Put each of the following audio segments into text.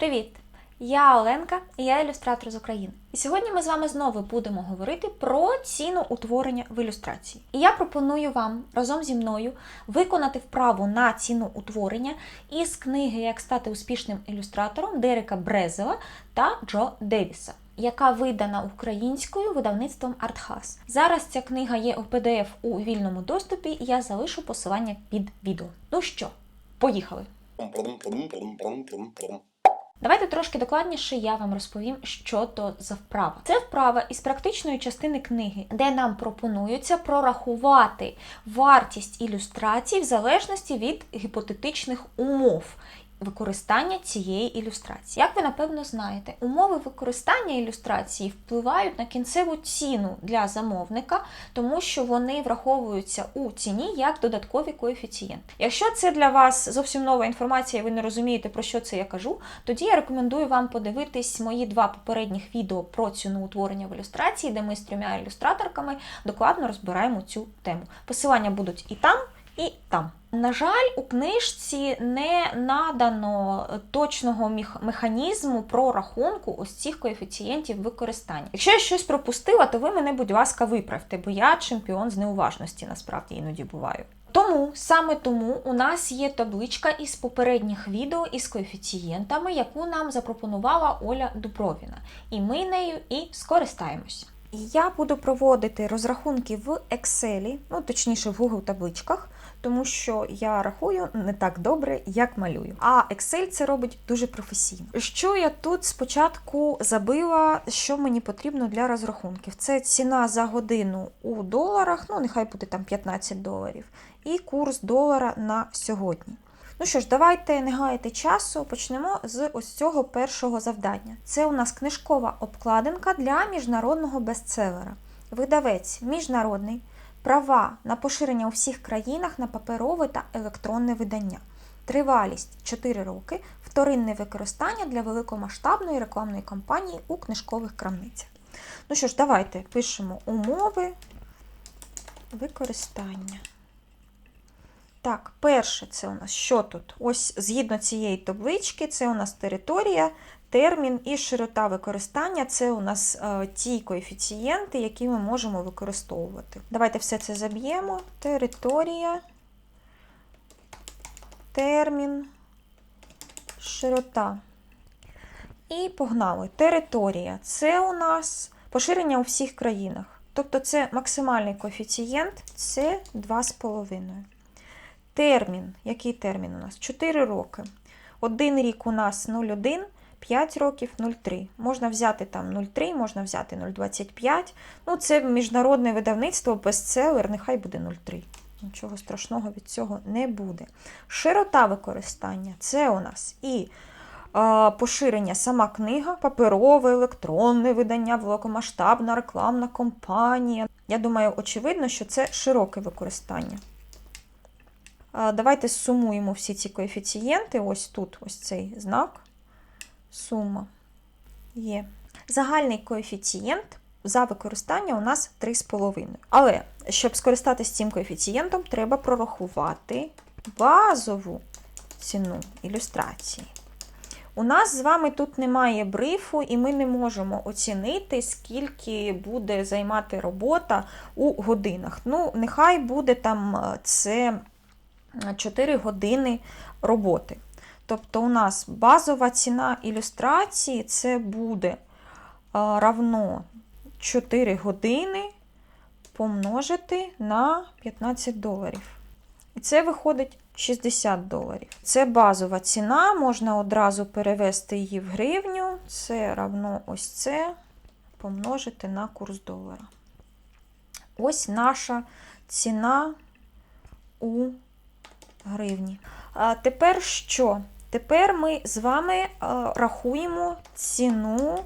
Привіт! Я Оленка і я ілюстратор з України. І сьогодні ми з вами знову будемо говорити про ціну утворення в ілюстрації. І я пропоную вам разом зі мною виконати вправу на ціну утворення із книги Як стати успішним ілюстратором Дерека Брезела та Джо Девіса. Яка видана українською видавництвом Артхас. Зараз ця книга є у PDF у вільному доступі, і я залишу посилання під відео. Ну що, поїхали! Давайте трошки докладніше я вам розповім, що то за вправа. Це вправа із практичної частини книги, де нам пропонується прорахувати вартість ілюстрацій в залежності від гіпотетичних умов. Використання цієї ілюстрації. Як ви напевно знаєте, умови використання ілюстрації впливають на кінцеву ціну для замовника, тому що вони враховуються у ціні як додаткові коефіцієнти. Якщо це для вас зовсім нова інформація, і ви не розумієте, про що це я кажу, тоді я рекомендую вам подивитись мої два попередніх відео про ціну утворення в ілюстрації, де ми з трьома ілюстраторками докладно розбираємо цю тему. Посилання будуть і там, і там. На жаль, у книжці не надано точного механізму прорахунку ось цих коефіцієнтів використання. Якщо я щось пропустила, то ви мене, будь ласка, виправте, бо я чемпіон з неуважності, насправді іноді буваю. Тому саме тому у нас є табличка із попередніх відео із коефіцієнтами, яку нам запропонувала Оля Дубровіна, і ми нею і скористаємось. Я буду проводити розрахунки в Excel, ну точніше в Google табличках, тому що я рахую не так добре, як малюю. А Excel це робить дуже професійно. Що я тут спочатку забила, що мені потрібно для розрахунків? Це ціна за годину у доларах, ну нехай буде там 15 доларів, і курс долара на сьогодні. Ну що ж, давайте не гаяти часу, почнемо з ось цього першого завдання. Це у нас книжкова обкладинка для міжнародного бестселера. Видавець міжнародний, права на поширення у всіх країнах на паперове та електронне видання. Тривалість 4 роки, вторинне використання для великомасштабної рекламної кампанії у книжкових крамницях. Ну що ж, давайте пишемо умови використання. Так, перше, це у нас що тут? Ось згідно цієї таблички, це у нас територія, термін і широта використання це у нас е, ті коефіцієнти, які ми можемо використовувати. Давайте все це заб'ємо. Територія, термін, широта. І погнали. Територія це у нас поширення у всіх країнах. Тобто це максимальний коефіцієнт, це 2,5. Термін. Який термін у нас? 4 роки. Один рік у нас 0,1, 5 років 0,3. Можна взяти там 0,3, можна взяти 0,25. Ну, це міжнародне видавництво, бестселер, нехай буде 0,3. Нічого страшного від цього не буде. Широта використання це у нас і е, поширення сама книга, паперове, електронне видання, великомасштабна рекламна кампанія. Я думаю, очевидно, що це широке використання. Давайте сумуємо всі ці коефіцієнти. Ось тут ось цей знак. Сума є. Загальний коефіцієнт за використання у нас 3,5. Але щоб скористатися цим коефіцієнтом, треба прорахувати базову ціну ілюстрації. У нас з вами тут немає брифу, і ми не можемо оцінити, скільки буде займати робота у годинах. Ну, нехай буде там е, це 4 години роботи. Тобто у нас базова ціна ілюстрації це буде равно 4 години помножити на 15 доларів. І це виходить 60 доларів. Це базова ціна, можна одразу перевести її в гривню. Це равно ось це помножити на курс долара. Ось наша ціна у гривні. А тепер що? Тепер ми з вами а, рахуємо ціну,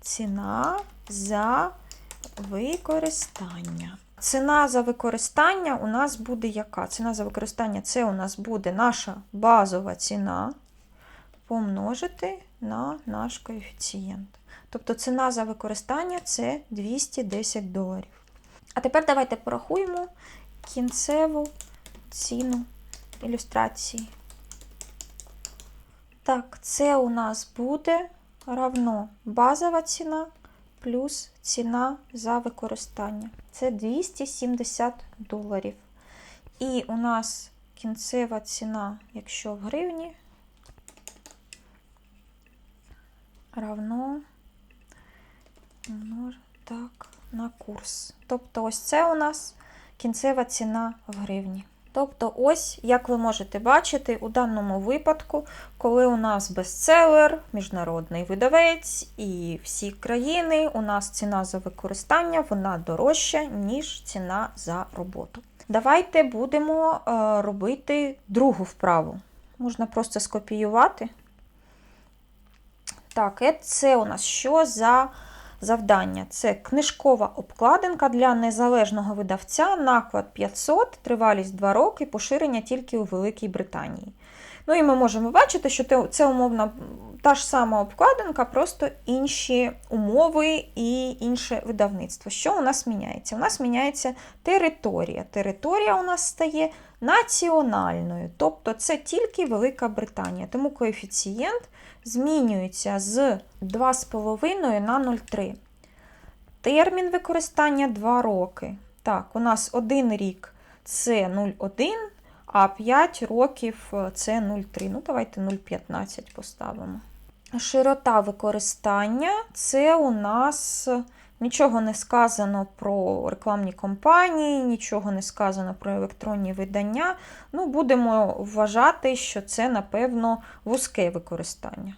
ціна за використання. Ціна за використання у нас буде яка? Ціна за використання це у нас буде наша базова ціна помножити на наш коефіцієнт. Тобто ціна за використання це 210 доларів. А тепер давайте порахуємо кінцеву ціну ілюстрації. Так, це у нас буде равно базова ціна плюс ціна за використання. Це 270 доларів. І у нас кінцева ціна, якщо в гривні, равно так, на курс. Тобто, ось це у нас кінцева ціна в гривні. Тобто, ось, як ви можете бачити, у даному випадку, коли у нас бестселер, міжнародний видавець і всі країни, у нас ціна за використання вона дорожча, ніж ціна за роботу. Давайте будемо е, робити другу вправу. Можна просто скопіювати. Так, е, це у нас що за завдання? Це книжкова обкладинка для незалежного видавця, наклад 500, тривалість 2 роки, поширення тільки у Великій Британії. Ну і ми можемо бачити, що це умовно та ж сама обкладинка, просто інші умови і інше видавництво. Що у нас міняється? У нас міняється територія. Територія у нас стає національною, тобто це тільки Велика Британія. Тому коефіцієнт змінюється з 2,5 на 0,3. Термін використання 2 роки. Так, у нас один рік це 0,1, а 5 років це 0,3. Ну, давайте 0,15 поставимо. Широта використання це у нас нічого не сказано про рекламні кампанії, нічого не сказано про електронні видання. Ну, будемо вважати, що це, напевно, вузьке використання.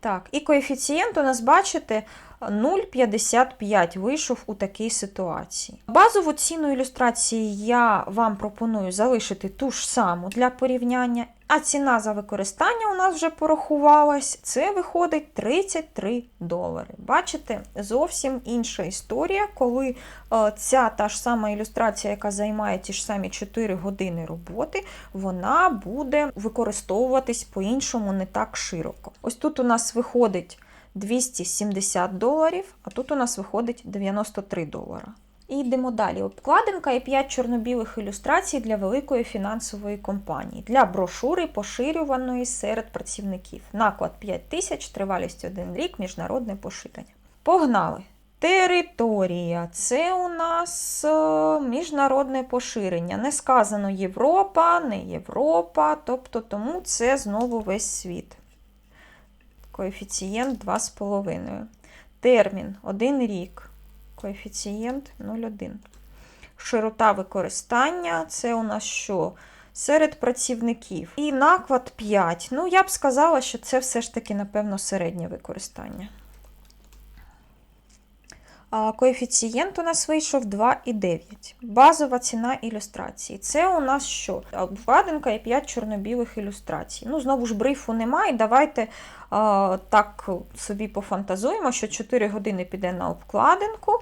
Так, і коефіцієнт у нас, бачите, 0,55 вийшов у такій ситуації. Базову ціну ілюстрації я вам пропоную залишити ту ж саму для порівняння, а ціна за використання у нас вже порахувалась. Це виходить 33 долари. Бачите, зовсім інша історія, коли е, ця та ж сама ілюстрація, яка займає ті ж самі 4 години роботи, вона буде використовуватись по-іншому не так широко. Ось тут у нас виходить 270 доларів, а тут у нас виходить 93 долара. І йдемо далі. Обкладинка і 5 чорно-білих ілюстрацій для великої фінансової компанії, для брошури, поширюваної серед працівників. Наклад 5 тисяч, тривалість 1 рік, міжнародне поширення. Погнали! Територія це у нас е, міжнародне поширення. Не сказано Європа, не Європа, тобто тому це знову весь світ. Коефіцієнт 2,5. Термін 1 рік. Коефіцієнт 0,1. Широта використання це у нас що? Серед працівників. І наклад 5. Ну, я б сказала, що це все ж таки, напевно, середнє використання. Коефіцієнт у нас вийшов 2,9. Базова ціна ілюстрації. Це у нас що? Обкладинка і 5 чорно-білих ілюстрацій. Ну, знову ж брифу немає. Давайте а, так собі пофантазуємо, що 4 години піде на обкладинку,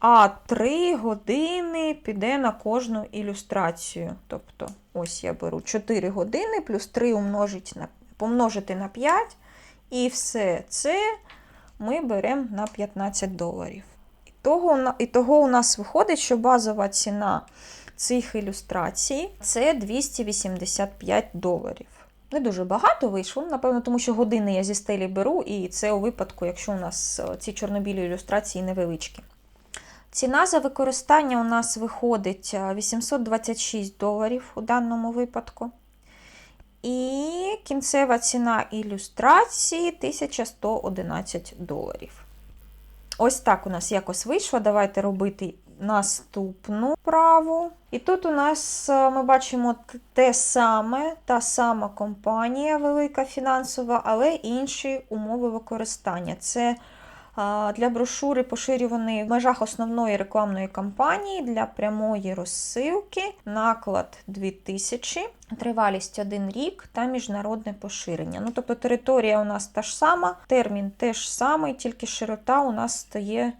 а 3 години піде на кожну ілюстрацію. Тобто, ось я беру 4 години плюс 3 умножить на, помножити на 5, і все це ми беремо на 15 доларів. Того, і того у нас виходить, що базова ціна цих ілюстрацій це 285 доларів. Не дуже багато вийшло, напевно, тому що години я зі стелі беру, і це у випадку, якщо у нас е, ці чорнобілі ілюстрації невеличкі. Ціна за використання у нас виходить е, 826 доларів у даному випадку. І кінцева ціна ілюстрації 1111 доларів. Ось так у нас якось вийшло. Давайте робити наступну праву. І тут у нас е, ми бачимо те саме, та сама компанія велика фінансова, але інші умови використання. Це для брошури поширюваний в межах основної рекламної кампанії для прямої розсилки, наклад 2000, тривалість 1 рік та міжнародне поширення. Ну, тобто територія у нас та ж сама, термін теж самий, тільки широта у нас стає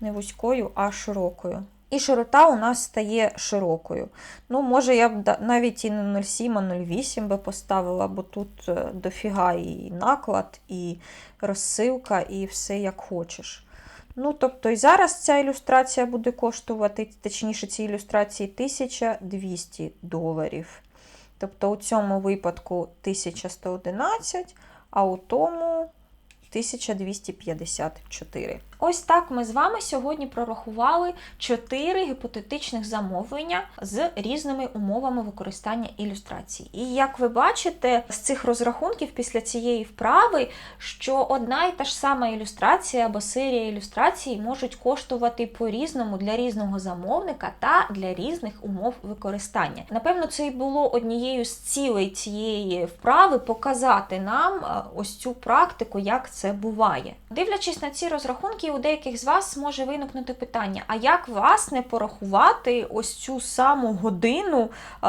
не вузькою, а широкою. І широта у нас стає широкою. Ну, може, я б навіть і не 0,7, а 0,8 би поставила, бо тут е, дофіга і наклад, і розсилка, і все як хочеш. Ну, тобто, і зараз ця ілюстрація буде коштувати, точніше, ці ілюстрації 1200 доларів. Тобто у цьому випадку 1111, а у тому 1254. Ось так ми з вами сьогодні прорахували чотири гіпотетичних замовлення з різними умовами використання ілюстрацій. І як ви бачите з цих розрахунків після цієї вправи, що одна і та ж сама ілюстрація або серія ілюстрацій можуть коштувати по-різному для різного замовника та для різних умов використання. Напевно, це і було однією з цілей цієї вправи показати нам ось цю практику, як це буває. Дивлячись на ці розрахунки, у деяких з вас може виникнути питання: а як власне порахувати ось цю саму годину, е,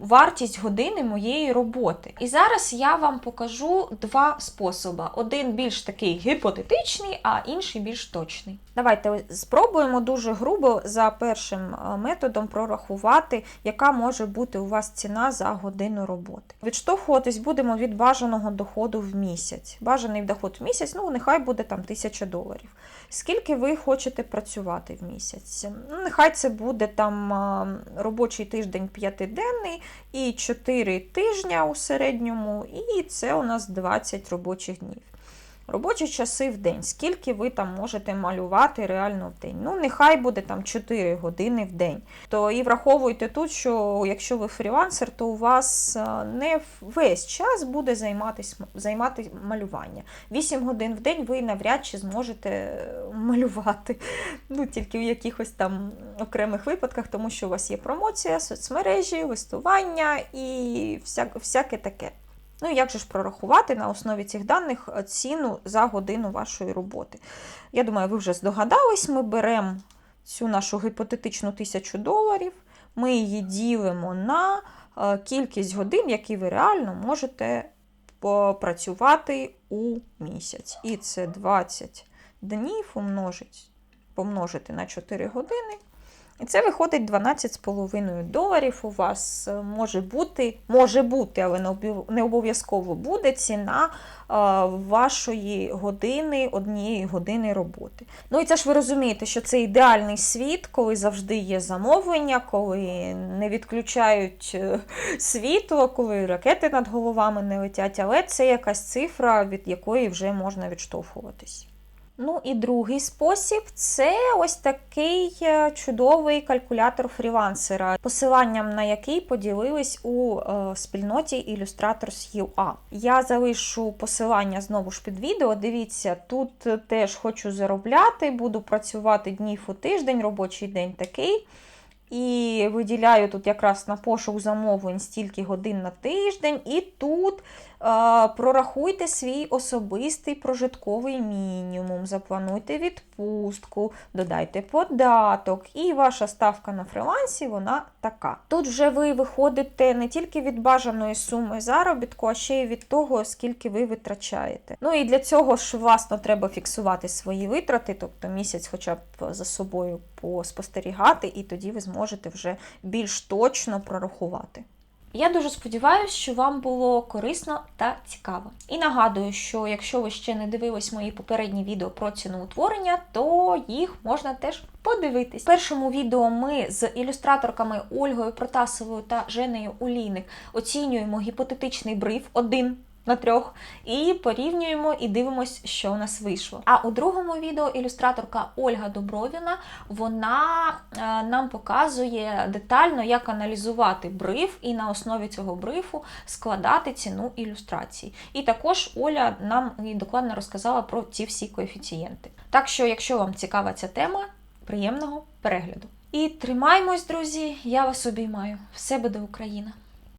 вартість години моєї роботи? І зараз я вам покажу два способи: один більш такий гіпотетичний, а інший більш точний. Давайте спробуємо дуже грубо за першим е, методом прорахувати, яка може бути у вас ціна за годину роботи. Відштовхуватись будемо від бажаного доходу в місяць. Бажаний доход в місяць, ну нехай буде там 1000 доларів. Скільки ви хочете працювати в місяць? Нехай це буде там робочий тиждень п'ятиденний і 4 тижня у середньому, і це у нас 20 робочих днів. Робочі часи в день. Скільки ви там можете малювати реально в день? Ну, нехай буде там 4 години в день. То і враховуйте тут, що якщо ви фрілансер, то у вас а, не весь час буде займатися займати малювання. 8 годин в день ви навряд чи зможете е, малювати. Ну, тільки в якихось там окремих випадках, тому що у вас є промоція, соцмережі, листування і всяк, всяке таке. Ну, як же ж прорахувати на основі цих даних е, ціну за годину вашої роботи? Я думаю, ви вже здогадались, ми беремо цю нашу гіпотетичну тисячу доларів, ми її ділимо на е, кількість годин, які ви реально можете попрацювати у місяць. І це 20 днів умножить, помножити на 4 години. І це виходить 12,5 доларів. У вас е, може бути, може бути, але не обов'язково буде ціна е, вашої години, однієї години роботи. Ну і це ж ви розумієте, що це ідеальний світ, коли завжди є замовлення, коли не відключають е, світло, коли ракети над головами не летять, але це якась цифра, від якої вже можна відштовхуватись. Ну і другий спосіб це ось такий е, чудовий калькулятор фрілансера, посиланням на який поділились у е, спільноті Illustrators.ua. Я залишу посилання знову ж під відео. Дивіться, тут теж хочу заробляти, буду працювати днів у тиждень, робочий день такий. І виділяю тут якраз на пошук замовлень стільки годин на тиждень, і тут е, прорахуйте свій особистий прожитковий мінімум, заплануйте відпустку, додайте податок, і ваша ставка на фрилансі вона така. Тут вже ви виходите не тільки від бажаної суми заробітку, а ще й від того, скільки ви витрачаєте. Ну і для цього ж власно треба фіксувати свої витрати, тобто місяць хоча б за собою поспостерігати, і тоді ви зможете вже більш точно прорахувати. Я дуже сподіваюся, що вам було корисно та цікаво. І нагадую, що якщо ви ще не дивились мої попередні відео про ціноутворення, то їх можна теж подивитись. В першому відео ми з ілюстраторками Ольгою Протасовою та Женею Улійник оцінюємо гіпотетичний бриф один на трьох, і порівнюємо і дивимось, що у нас вийшло. А у другому відео ілюстраторка Ольга Добровіна вона е, нам показує детально, як аналізувати бриф, і на основі цього брифу складати ціну ілюстрації. І також Оля нам і докладно розказала про ці всі коефіцієнти. Так що, якщо вам цікава ця тема, приємного перегляду. І тримаймось, друзі! Я вас обіймаю. Все буде Україна!